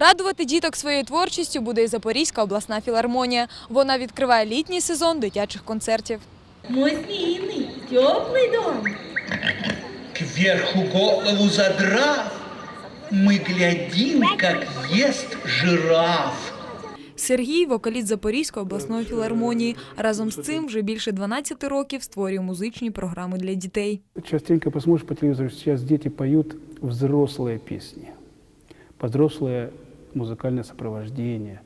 Радувати діток своєю творчістю буде і Запорізька обласна філармонія. Вона відкриває літній сезон дитячих концертів. Мой змеиный, теплый дом. Кверху голову задрав, мы глядим, как ест жираф. Сергій вокаліст Запорізької обласної філармонії. Разом з цим вже більше 12 років створює музичні програми для дітей. Частенько посмотришь по телевизору, сейчас дети поют взрослые песни, взрослое музыкальное сопровождение.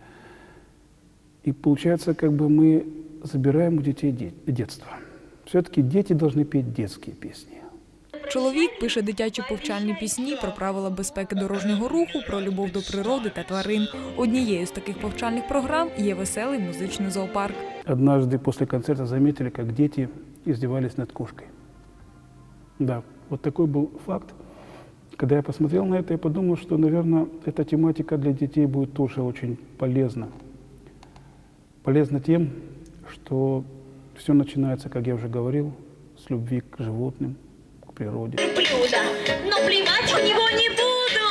И получается, как бы мы забираем у детей де- детство. Все-таки дети должны петь детские песни. Чоловік пише дитячі повчальні пісні про правила безпеки дорожнього руху, про любов до природи та тварин. Однією з таких повчальних програм є веселий музичний зоопарк. Однажды после концерта заметили, как дети издевались над кошкой. Да, вот такой был факт. Когда я посмотрел на это, я подумал, что, наверное, эта тематика для детей будет тоже очень полезна. Полезна тем, что все начинается, как я уже говорил, с любви к животным, к природе. Блюдо, но плевать в него не буду,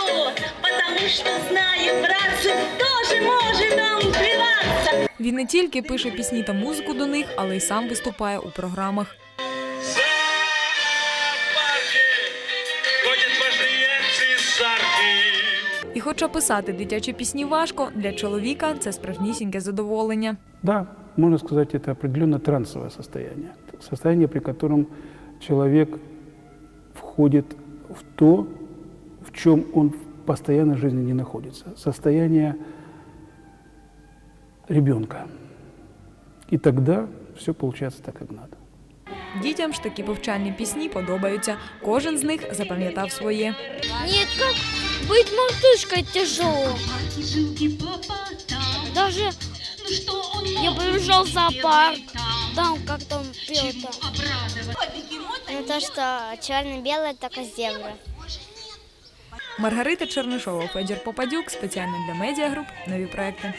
потому что знаю, братцы, тоже может он плеваться. Він не тільки пише пісні та музику до них, але й сам виступає у програмах. Хоча писати дитячі пісні важко, для чоловіка це справжнісіньке задоволення. Да, можно сказать, это определенно трансовое состояние. Состояние, при котором человек входит в то, в чем он в постоянной жизни не находится. Состояние ребенка. И тогда все получается так, как надо. Дітям ж такі повчальні пісні подобаються. Кожен з них запам'ятав своє. Как быть мартышкой тяжело. Даже я побежал в зоопарк. Там как там пел там. Это то, что черно-белое, только зебра. Маргарита Чернышова, Федір Попадюк спеціально для медіагруп. Нові проекти.